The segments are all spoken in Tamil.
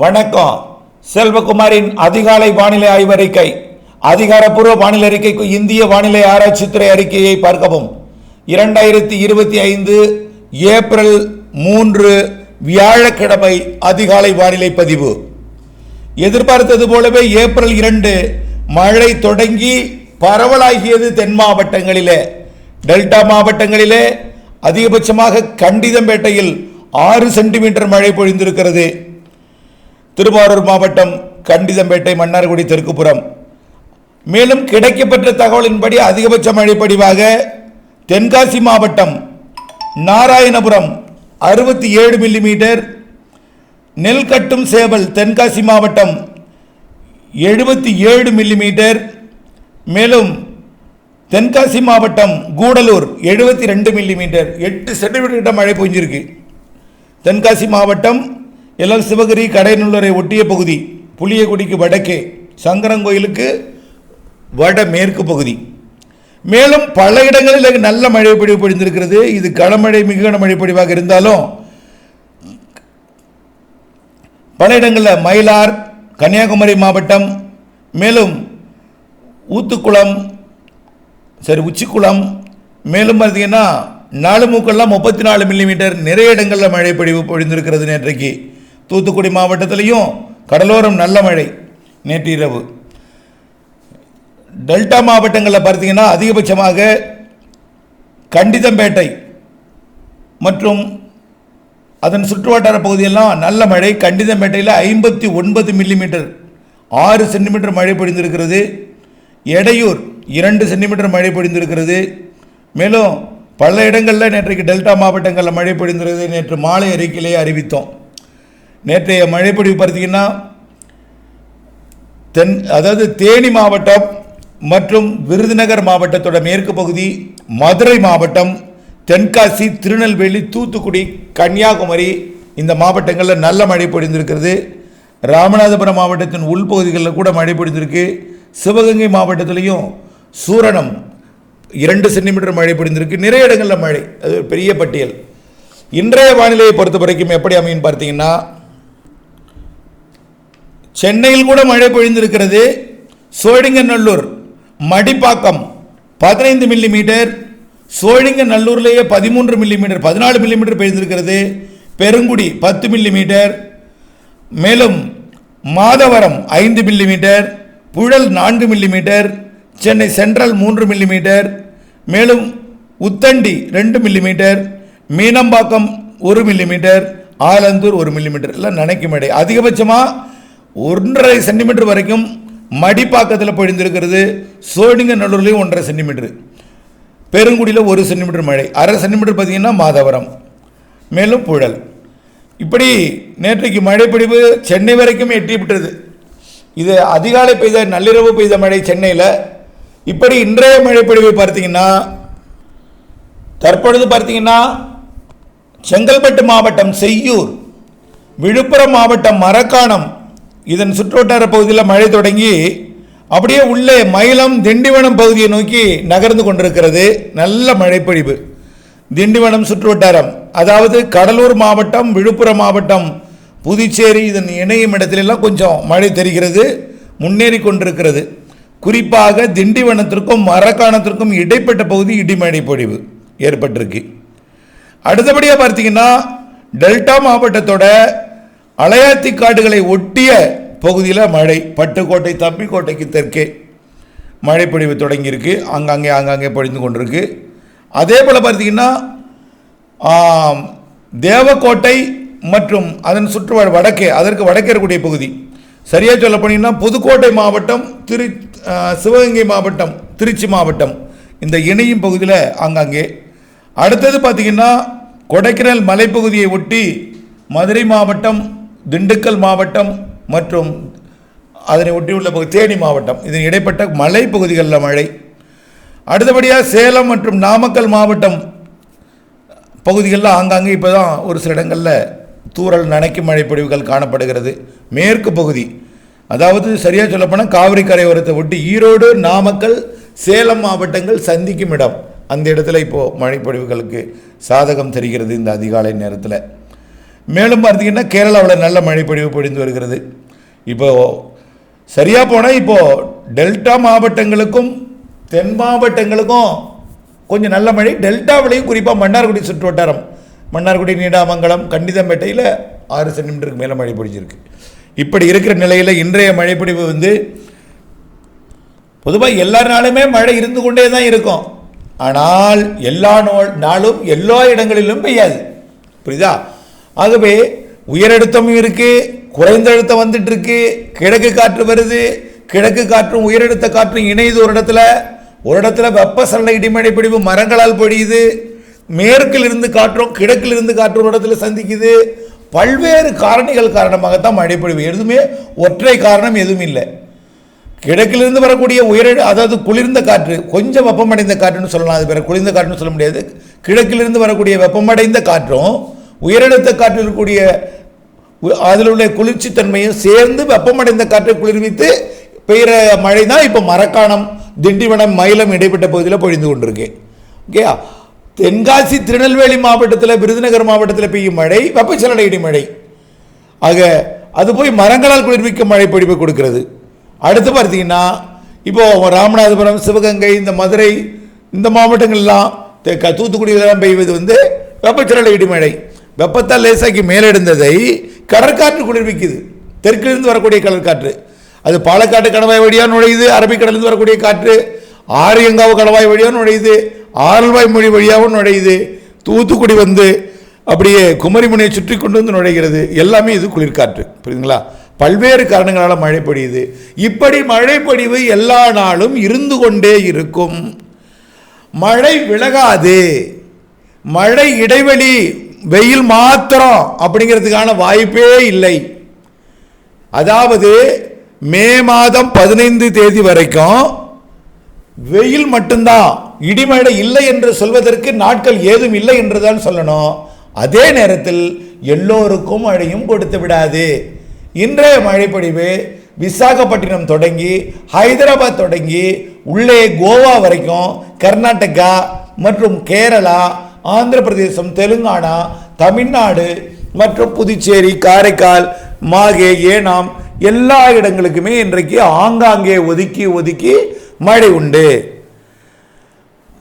வணக்கம். செல்வகுமாரின் அதிகாலை வானிலை ஆய்வறிக்கை. அதிகாரப்பூர்வ வானிலை அறிக்கைக்கு இந்திய வானிலை ஆராய்ச்சித்துறை அறிக்கையை பார்க்கவும். இரண்டாயிரத்தி இருபத்தி ஐந்து ஏப்ரல் மூன்று வியாழக்கிழமை அதிகாலை வானிலை பதிவு. எதிர்பார்த்தது போலவே ஏப்ரல் இரண்டு மழை தொடங்கி பரவலாகியது தென் மாவட்டங்களிலே. டெல்டா மாவட்டங்களிலே அதிகபட்சமாக கண்டிதம்பேட்டையில் ஆறு சென்டிமீட்டர் மழை பொழிந்திருக்கிறது. திருவாரூர் மாவட்டம் கண்டிதம்பேட்டை மன்னார்குடி தெற்குப்புறம். மேலும் கிடைக்கப்பெற்ற தகவலின்படி அதிகபட்ச மழை பதிவாக தென்காசி மாவட்டம் நாராயணபுரம் அறுபத்தி ஏழு மில்லிமீட்டர் நெல்கட்டும் சேவல் தென்காசி மாவட்டம் எழுபத்தி ஏழு மில்லிமீட்டர் மேலும் தென்காசி மாவட்டம் கூடலூர் எழுபத்தி ரெண்டு மில்லிமீட்டர் எட்டு சென்டிமீட்டர் கிட்ட மழை பொஞ்சிருக்கு தென்காசி மாவட்டம் எல்லாம் சிவகிரி கடைநல்லூரை ஒட்டிய பகுதி புளியகுடிக்கு வடக்கே சங்கரங்கோயிலுக்கு வட மேற்கு பகுதி. மேலும் பல இடங்களில் நல்ல மழை பொழிவு பொழிந்திருக்கிறது. இது கனமழை மிக கனமழை பொழிவாக இருந்தாலும் பல இடங்களில் மயிலார் கன்னியாகுமரி மாவட்டம் மேலும் ஊத்துக்குளம் சரி உச்சிக்குளம் மேலும் பார்த்தீங்கன்னா நாலுமூக்கெல்லாம் முப்பத்தி நாலு மில்லிமீட்டர் நிறைய இடங்களில் மழை பொழிவு பொழிந்திருக்கிறது நேற்றைக்கு. தூத்துக்குடி மாவட்டத்திலையும் கடலோரம் நல்ல மழை நேற்று இரவு. டெல்டா மாவட்டங்களில் பார்த்தீங்கன்னா அதிகபட்சமாக கண்டிதம்பேட்டை மற்றும் அதன் சுற்றுவட்டார பகுதியெல்லாம் நல்ல மழை. கண்டிதம்பேட்டையில் ஐம்பத்தி ஒன்பது மில்லிமீட்டர் ஆறு சென்டிமீட்டர் மழை பொழிந்திருக்கிறது. எடையூர் இரண்டு சென்டிமீட்டர் மழை பொழிந்திருக்கிறது. மேலும் பல இடங்களில் நேற்றைக்கு டெல்டா மாவட்டங்களில் மழை பொழிந்திருக்கிறது நேற்று மாலை அறிக்கையிலேயே அறிவித்தோம். நேற்றைய மழைப்பொழிவு பார்த்தீங்கன்னா தென் அதாவது தேனி மாவட்டம் மற்றும் விருதுநகர் மாவட்டத்தோட மேற்கு பகுதி மதுரை மாவட்டம் தென்காசி திருநெல்வேலி தூத்துக்குடி கன்னியாகுமரி இந்த மாவட்டங்களில் நல்ல மழை பொழிந்திருக்கிறது. ராமநாதபுரம் மாவட்டத்தின் உள்பகுதிகளில் கூட மழை பொழிந்திருக்கு. சிவகங்கை மாவட்டத்திலையும் சூரணம் இரண்டு சென்டிமீட்டர் மழை பொழிந்திருக்கு. நிறைய இடங்களில் மழை. அது பெரிய பட்டியல். இன்றைய வானிலையை பொறுத்த வரைக்கும் எப்படி அமையும் பார்த்தீங்கன்னா சென்னையில் கூட மழை பொழிந்திருக்கிறது. சோழிங்கநல்லூர் மடிப்பாக்கம் பதினைந்து மில்லிமீட்டர் சோழிங்கநல்லூர்லேயே பதிமூன்று மில்லிமீட்டர் பதினாலு மில்லிமீட்டர் பெய்திருக்கிறது. பெருங்குடி பத்து மில்லிமீட்டர் மேலும் மாதவரம் ஐந்து மில்லிமீட்டர் புழல் நான்கு மில்லிமீட்டர் சென்னை சென்ட்ரல் மூன்று மில்லிமீட்டர் மேலும் உத்தண்டி ரெண்டு மில்லிமீட்டர் மீனம்பாக்கம் ஒரு மில்லிமீட்டர் ஆலந்தூர் ஒரு மில்லிமீட்டர் எல்லாம் நினைக்கும் இடையே அதிகபட்சமாக ஒன்றரை சென்டிமீட்டர் வரைக்கும் மடிப்பாக்கத்தில் பொழிந்திருக்கிறது. சோழிங்கநல்லூர்லேயும் ஒன்றரை சென்டிமீட்டர். பெருங்குடியில் ஒரு சென்டிமீட்டர் மழை. அரை சென்டிமீட்டர் பார்த்தீங்கன்னா மாதவரம். மேலும் புழல். இப்படி நேற்றைக்கு மழைப்பிடிவு சென்னை வரைக்கும் எட்டி விட்டது இது அதிகாலை பெய்த நள்ளிரவு பெய்த மழை சென்னையில். இப்படி இன்றைய மழைப்பிடிவை பார்த்தீங்கன்னா தற்பொழுது பார்த்தீங்கன்னா செங்கல்பட்டு மாவட்டம் செய்யூர் விழுப்புரம் மாவட்டம் மரக்காணம் இதன் சுற்றுவட்டார பகுதியில் மழை தொடங்கி அப்படியே உள்ளே மயிலம் திண்டிவனம் பகுதியை நோக்கி நகர்ந்து கொண்டிருக்கிறது. நல்ல மழைப்பொழிவு. திண்டிவனம் சுற்றுவட்டாரம் அதாவது கடலூர் மாவட்டம் விழுப்புரம் மாவட்டம் புதுச்சேரி இதன் இணையும் இடத்திலெல்லாம் கொஞ்சம் மழை தெரிகிறது முன்னேறி கொண்டிருக்கிறது. குறிப்பாக திண்டிவனத்திற்கும் மரக்காணத்திற்கும் இடைப்பட்ட பகுதி இடிமழை பொழிவு ஏற்பட்டிருக்கு. அடுத்தபடியாக பார்த்தீங்கன்னா டெல்டா மாவட்டத்தோட அலையாத்தி காடுகளை ஒட்டிய பகுதியில் மழை பட்டுக்கோட்டை தம்பிக்கோட்டைக்கு தெற்கே மழை பொழிவு தொடங்கியிருக்கு. ஆங்காங்கே ஆங்காங்கே பொழிந்து கொண்டிருக்கு. அதே போல் பார்த்தீங்கன்னா தேவக்கோட்டை மற்றும் அதன் சுற்று வடக்கே அதற்கு வடக்கே இருக்கக்கூடிய பகுதி. சரியாக சொல்ல போனீங்கன்னா புதுக்கோட்டை மாவட்டம் திரு சிவகங்கை மாவட்டம் திருச்சி மாவட்டம் இந்த இணையும் பகுதியில் ஆங்காங்கே அடுத்தது பார்த்திங்கன்னா கொடைக்கானல் மலைப்பகுதியை ஒட்டி மதுரை மாவட்டம் திண்டுக்கல் மாவட்டம் மற்றும் அதனை ஒட்டியுள்ள பகுதி தேனி மாவட்டம். இதன் இடைப்பட்ட மலைப்பகுதிகளில் மழை. அடுத்தபடியாக சேலம் மற்றும் நாமக்கல் மாவட்டம் பகுதிகளில் ஆங்காங்கே இப்போ தான் ஒரு சில இடங்களில் தூரல் நனைக்கும் மழைப்பொழிவுகள் காணப்படுகிறது. மேற்கு பகுதி. அதாவது சரியாக சொல்லப்போனால் காவிரி கரையோரத்தை ஒட்டி ஈரோடு நாமக்கல் சேலம் மாவட்டங்கள் சந்திக்கும் இடம். அந்த இடத்துல இப்போது மழைப்பொழிவுகளுக்கு சாதகம் தெரிகிறது இந்த அதிகாலை நேரத்தில். மேலும் பார்த்தீங்கன்னா கேரளாவில் நல்ல மழை பொழிவு பொழிந்து வருகிறது. இப்போ சரியாக போனால் இப்போது டெல்டா மாவட்டங்களுக்கும் தென் மாவட்டங்களுக்கும் கொஞ்சம் நல்ல மழை. டெல்டாவிலையும் குறிப்பாக மன்னார்குடி சுற்று வட்டாரம் மன்னார்குடி நீடாமங்கலம் கண்டிதம்பேட்டையில் ஆறு சென்டிமீட்டருக்கு மேலே மழை பொழிஞ்சிருக்கு. இப்படி இருக்கிற நிலையில் இன்றைய மழைப்பொழிவு வந்து பொதுவாக எல்லா நாளுமே மழை இருந்து கொண்டே தான் இருக்கும். ஆனால் எல்லா நாளும் எல்லா இடங்களிலும் பெய்யாது. புரியுதா? ஆகவே உயரழுத்தமும் இருக்குது குறைந்த அழுத்தம் வந்துட்டு இருக்கு கிழக்கு காற்று வருது கிழக்கு காற்றும் உயரழுத்த காற்றும் இணையுது ஒரு இடத்துல. ஒரு இடத்துல வெப்பசலன இடிமடை பிடிவு மரங்களால் பொழியுது. மேற்கில் இருந்து காற்றும் கிழக்கில் இருந்து காற்று ஒரு இடத்துல சந்திக்குது. பல்வேறு காரணிகள் காரணமாகத்தான் மழை பொழிவு. எதுவுமே ஒற்றை காரணம் எதுவும் இல்லை. கிழக்கிலிருந்து வரக்கூடிய உயர அதாவது குளிர்ந்த காற்று கொஞ்சம் வெப்பமடைந்த காற்றுன்னு சொல்லலாம். அது பேர் குளிர்ந்த காற்றுன்னு சொல்ல முடியாது. கிழக்கிலிருந்து வரக்கூடிய வெப்பமடைந்த காற்றும் உயரழுத்த காற்றில் இருக்கக்கூடிய அதில் உள்ள குளிர்ச்சித்தன்மையும் சேர்ந்து வெப்பமடைந்த காற்றை குளிர்வித்து பெய்கிற மழை தான் இப்போ மரக்காணம் திண்டிவனம் மயிலம் இடைப்பட்ட பகுதியில் பொழிந்து கொண்டிருக்கு. ஓகேயா தென்காசி திருநெல்வேலி மாவட்டத்தில் விருதுநகர் மாவட்டத்தில் பெய்யும் மழை வெப்பச்சலன இடிமழை ஆக அது போய் மரங்களால் குளிர்விக்கும் மழை பொழிவை கொடுக்கிறது. அடுத்து பார்த்தீங்கன்னா இப்போது ராமநாதபுரம் சிவகங்கை இந்த மதுரை இந்த மாவட்டங்கள்லாம் க- தூத்துக்குடியிலலாம் பெய்வது வந்து வெப்பச்சலன இடிமழை வெப்பத்தால் லேசாக்கி மேலெடுந்ததை கடற்காற்று குளிர்விக்குது. தெற்கிலிருந்து வரக்கூடிய கடற்காற்று. அது பாலக்காட்டு கணவாய் வழியாக நுழையுது அரபிக்கடலிருந்து வரக்கூடிய காற்று. ஆரியங்காவு கணவாய் வழியாக நுழையுது ஆரல்வாய் மொழி வழியாகவும் நுழையுது. தூத்துக்குடி வந்து அப்படியே குமரிமுனையை சுற்றி கொண்டு வந்து நுழைகிறது. எல்லாமே இது குளிர்காற்று புரியுதுங்களா? பல்வேறு காரணங்களால் மழை பொழியுது. இப்படி மழை பொழிவு எல்லா நாளும் இருந்து கொண்டே இருக்கும். மழை விலகாது. மழை இடைவெளி வெயில் மாத்திரம் அப்படிங்கிறதுக்கான வாய்ப்பே இல்லை. அதாவது மே மாதம் பதினைந்து தேதி வரைக்கும் வெயில் மட்டும்தான். இடிமழை இல்லை என்று சொல்வதற்கு நாட்கள் ஏதும் இல்லை என்றுதான் சொல்லணும். அதே நேரத்தில் எல்லோருக்கும் மழையும் கொடுத்து விடாது. இன்றைய மழைப்பொழிவு விசாகப்பட்டினம் தொடங்கி ஹைதராபாத் தொடங்கி உள்ளே கோவா வரைக்கும் கர்நாடகா மற்றும் கேரளா ஆந்திர பிரதேசம் தெலுங்கானா தமிழ்நாடு மற்றும் புதுச்சேரி காரைக்கால் மாகே ஏனாம் எல்லா இடங்களுக்குமே இன்றைக்கு ஆங்காங்கே ஒதுக்கி ஒதுக்கி மழை உண்டு.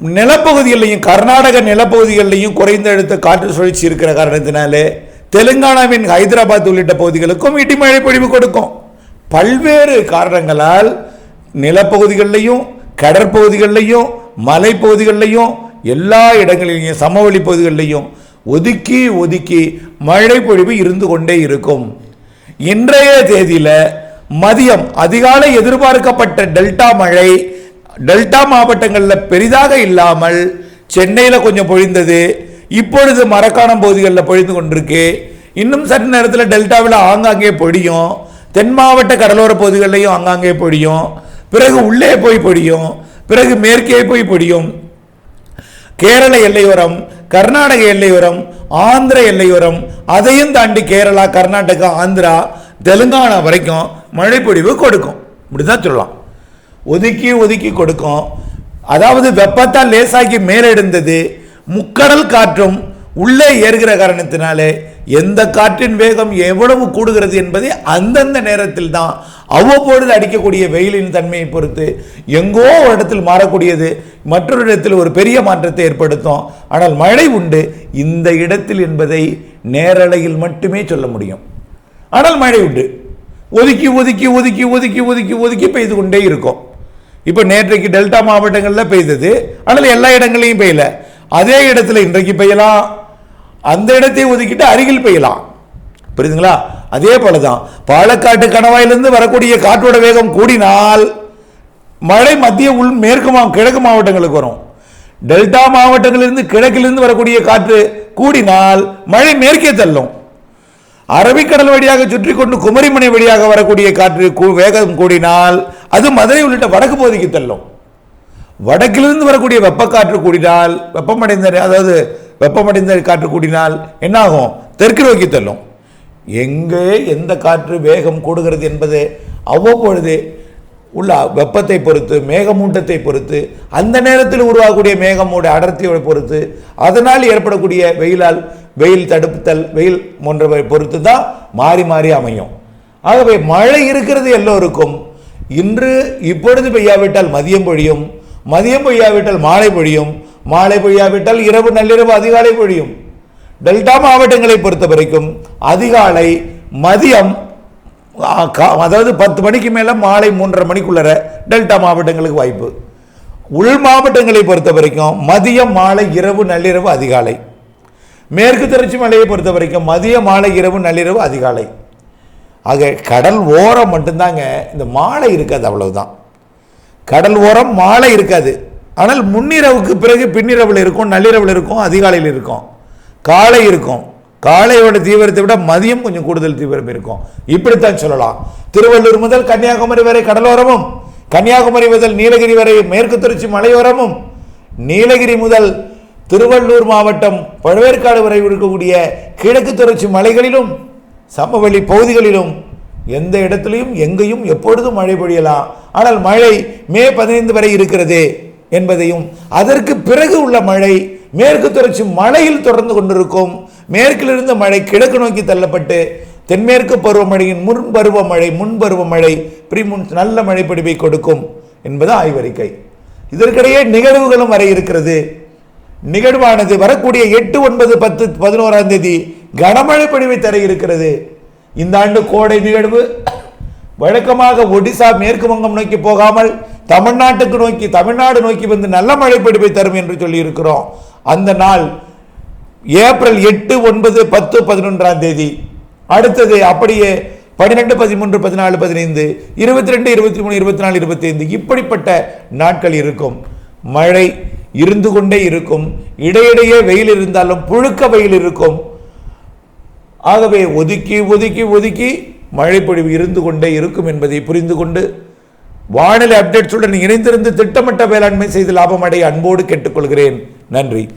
நிலப்பகுதிகளையும் கர்நாடக நிலப்பகுதிகளிலையும் குறைந்த அழுத்த காற்று சுழற்சி இருக்கிற காரணத்தினாலே தெலுங்கானாவின் ஹைதராபாத் உள்ளிட்ட பகுதிகளுக்கும் இடிமழை பொழிவு கொடுக்கும். பல்வேறு காரணங்களால் நிலப்பகுதிகளிலையும் கடற்பகுதிகளிலையும் மலைப்பகுதிகளிலையும் எல்லா இடங்களிலையும் சமவெளி பகுதிகளிலையும் ஒதுக்கி ஒதுக்கி மழை பொழிவு இருந்து கொண்டே இருக்கும். இன்றைய தேதியில் மதியம் அதிகாலை எதிர்பார்க்கப்பட்ட டெல்டா மழை டெல்டா மாவட்டங்களில் பெரிதாக இல்லாமல் சென்னையில் கொஞ்சம் பொழிந்தது இப்பொழுது மரக்காணம் பகுதிகளில் பொழிந்து கொண்டிருக்கு. இன்னும் சற்று நேரத்தில் டெல்டாவில் ஆங்காங்கே பொழியும் தென் மாவட்ட கடலோர பகுதிகளிலையும் ஆங்காங்கே பொழியும் பிறகு உள்ளே போய் பொழியும் பிறகு மேற்கே போய் பொழியும். கேரள எல்லையோரம் கர்நாடக எல்லையோரம் ஆந்திர எல்லையோரம் அதையும் தாண்டி கேரளா கர்நாடகா ஆந்திரா தெலுங்கானா வரைக்கும் மழைப்பொழிவு கொடுக்கும். இப்படிதான் சொல்லலாம். ஒதுக்கி ஒதுக்கி கொடுக்கும். அதாவது வெப்பத்தால் லேசாக்கி மேலெடுந்தது முக்கடல் காற்றும் உள்ளே ஏறுகிற காரணத்தினாலே எந்த காற்றின் வேகம் எவ்வளவு கூடுகிறது என்பதை அந்தந்த நேரத்தில் தான் அவ்வப்பொழுது அடிக்கக்கூடிய வெயிலின் தன்மையை பொறுத்து எங்கோ ஒரு இடத்தில் மாறக்கூடியது மற்றொரு இடத்தில் ஒரு பெரிய மாற்றத்தை ஏற்படுத்தும். ஆனால் மழை உண்டு. இந்த இடத்தில் என்பதை நேரலையில் மட்டுமே சொல்ல முடியும். ஆனால் மழை உண்டு. ஒதுக்கி ஒதுக்கி ஒதுக்கி ஒதுக்கி ஒதுக்கி ஒதுக்கி பெய்து கொண்டே இருக்கும். இப்போ நேற்றைக்கு டெல்டா மாவட்டங்களில் பெய்தது. ஆனால் எல்லா இடங்களையும் பெய்யல. அதே இடத்துல இன்றைக்கு பெய்யலாம். அந்த இடத்தை ஒதுக்கிட்டு அருகில் பெய்யலாம். புரியுதுங்களா? அதே போல தான் பாலக்காட்டு கணவாயிலிருந்து வரக்கூடிய காற்றோட வேகம் கூடினால் மழை மத்திய உள் மேற்கு மா கிழக்கு மாவட்டங்களுக்கு வரும். டெல்டா மாவட்டங்களிலிருந்து கிழக்கிலிருந்து வரக்கூடிய காற்று கூடினால் மழை மேற்கே தள்ளும். அரபிக்கடல் வழியாக சுற்றி கொண்டு குமரிமனை வழியாக வரக்கூடிய காற்று கூ- வேகம் கூடினால் அது மதுரை உள்ளிட்ட வடக்கு பகுதிக்கு தள்ளும். வடக்கிலிருந்து வரக்கூடிய வெப்பக்காற்று கூடினால் வெப்பமடைந்த அதாவது வெப்பமடைந்த காற்று கூடினால் என்னாகும்? தெற்கு நோக்கி தள்ளும். எங்கே எந்த காற்று வேகம் கூடுகிறது என்பது அவ்வப்பொழுது உள்ள வெப்பத்தை பொறுத்து மேகமூட்டத்தை பொறுத்து அந்த நேரத்தில் உருவாகக்கூடிய மேகமூட அடர்த்தியை பொறுத்து அதனால் ஏற்படக்கூடிய வெயிலால் வெயில் தடுப்புத்தல் வெயில் போன்றவை பொறுத்து தான் மாறி மாறி அமையும். ஆகவே மழை இருக்கிறது எல்லோருக்கும். இன்று இப்பொழுது பெய்யாவிட்டால் மதியம் பொழியும் மதியம் பெய்யாவிட்டால் மாலை பொழியும் மாலை பொய்யாவிட்டால் இரவு நள்ளிரவு அதிகாலை பொழியும். டெல்டா மாவட்டங்களை பொறுத்த வரைக்கும் அதிகாலை மதியம் அதாவது பத்து மணிக்கு மேலே மாலை மூன்றரை மணிக்குள்ளர டெல்டா மாவட்டங்களுக்கு வாய்ப்பு. உள் மாவட்டங்களை பொறுத்த வரைக்கும் மதியம் மாலை இரவு நள்ளிரவு அதிகாலை. மேற்கு தொடர்ச்சி மலையை பொறுத்த வரைக்கும் மதிய மாலை இரவு நள்ளிரவு அதிகாலை. ஆக கடல் ஓரம் மட்டும்தாங்க இந்த மாலை இருக்காது அவ்வளவுதான். கடல் ஓரம் மாலை இருக்காது. ஆனால் முன்னிரவுக்கு பிறகு பின்னிரவில் இருக்கும் நள்ளிரவில் இருக்கும் அதிகாலையில் இருக்கும். காலை இருக்கும். காலையோட தீவிரத்தை விட மதியம் கொஞ்சம் கூடுதல் தீவிரம் இருக்கும். இப்படித்தான் சொல்லலாம். திருவள்ளூர் முதல் கன்னியாகுமரி வரை கடலோரமும் கன்னியாகுமரி முதல் நீலகிரி வரை மேற்கு தொடர்ச்சி மலையோரமும் நீலகிரி முதல் திருவள்ளூர் மாவட்டம் பழவேற்காடு வரை இருக்கக்கூடிய கிழக்கு தொடர்ச்சி மலைகளிலும் சமவெளி பகுதிகளிலும் எந்த இடத்திலையும் எங்கேயும் எப்பொழுதும் மழை பொழியலாம் ஆனால் மழை மே பதினைந்து வரை இருக்கிறது என்பதையும் அதற்கு பிறகு உள்ள மழை மேற்கு தொடர்ச்சி மலையில் தொடர்ந்து கொண்டிருக்கும் மேற்கிலிருந்து மழை கிழக்கு நோக்கி தள்ளப்பட்டு தென்மேற்கு பருவமழையின் முன் பருவமழை முன் பருவமழை பிரிமுன் நல்ல மழைப்பிடிப்பை கொடுக்கும் என்பது ஆய்வறிக்கை. இதற்கிடையே நிகழ்வுகளும் வர இருக்கிறது. நிகழ்வானது வரக்கூடிய எட்டு ஒன்பது பத்து பதினோராம் தேதி கனமழை பொழிவை தர இருக்கிறது. இந்த ஆண்டு கோடை நிகழ்வு. வழக்கமாக ஒடிசா மேற்கு வங்கம் நோக்கி போகாமல் தமிழ்நாட்டுக்கு நோக்கி தமிழ்நாடு நோக்கி வந்து நல்ல மழை பிடிப்பை தரும் என்று சொல்லியிருக்கிறோம். அந்த நாள் ஏப்ரல் எட்டு ஒன்பது பத்து பதினொன்றாம் தேதி. அடுத்தது அப்படியே பன்னிரெண்டு பதிமூன்று பதினாலு பதினைந்து இருபத்தி ரெண்டு இருபத்தி மூணு இருபத்தி நாலு இருபத்தி ஐந்து இப்படிப்பட்ட நாட்கள் இருக்கும். மழை இருந்து கொண்டே இருக்கும். இடையிடையே வெயில் இருந்தாலும் புழுக்க வெயில் இருக்கும். ஆகவே ஒதுக்கி ஒதுக்கி ஒதுக்கி மழைப்பொழிவு இருந்து கொண்டே இருக்கும் என்பதை புரிந்து கொண்டு வானிலை அப்டேட்ஸுடன் இணைந்திருந்து திட்டமிட்ட வேளாண்மை செய்து லாபம் அடைய அன்போடு கேட்டுக்கொள்கிறேன். நன்றி.